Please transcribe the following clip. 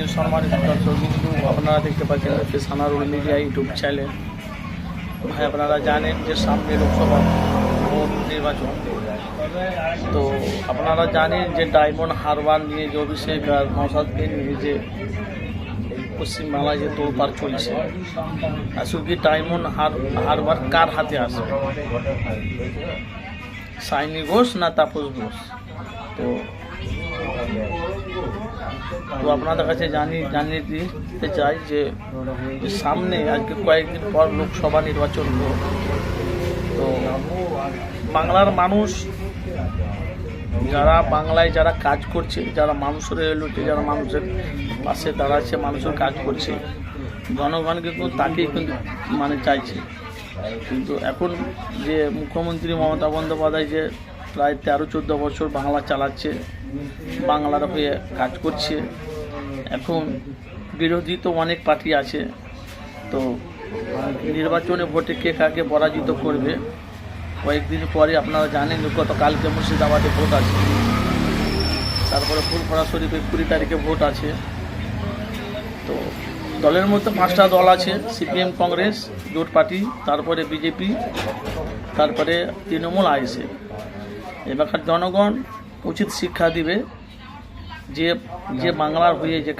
দিন সম্মানিত দর্শক আপনারা দেখতে পাচ্ছেন হচ্ছে সানারুল মিডিয়া ইউটিউব চ্যানেল। ভাই, আপনারা জানেন যে সামনে লোকসভা ভোট নির্বাচন। তো আপনারা জানেন যে ডায়মন্ড হারবার নিয়ে যে অভিষেক আর নসাদকে নিয়ে যে পশ্চিমবাংলায় যে তোলপাড় চলছে, আসলে কি ডায়মন্ড হার, হারবার কার হাতে আসবে? সাইনি ঘোষ না তাপস ঘোষ? তো তো আপনাদের কাছে জানি জানিয়ে দিতে চাই যে সামনে আজকে কয়েকদিন পর লোকসভা নির্বাচন হলো। তো বাংলার মানুষ, যারা বাংলায় যারা কাজ করছে, যারা মানুষের এলুটে যারা মানুষের পাশে দাঁড়াচ্ছে, মানুষের কাজ করছে, জনগণকে কিন্তু তাকেই কিন্তু মানে চাইছে। কিন্তু এখন যে মুখ্যমন্ত্রী মমতা বন্দ্যোপাধ্যায় যে প্রায় তেরো, চোদ্দ বছর বাংলা চালাচ্ছে, বাংলার হয়ে কাজ করছে। এখন বিরোধী তো অনেক পার্টি আছে, তো নির্বাচনে ভোটে কে কাকে পরাজিত করবে, কয়েকদিন পরে আপনারা জানেন গতকালকে মুর্শিদাবাদে ভোট আছে। তারপরে ফুলফড়া শরীফে কুড়ি তারিখে ভোট আছে। তো দলের মধ্যে পাঁচটা দল আছে, সিপিএম, কংগ্রেস, জোট পার্টি, তারপরে বিজেপি, তারপরে তৃণমূল আইসে এবারকার জনগণ উচিত শিক্ষা দিবে যে যে বাংলার হয়ে যে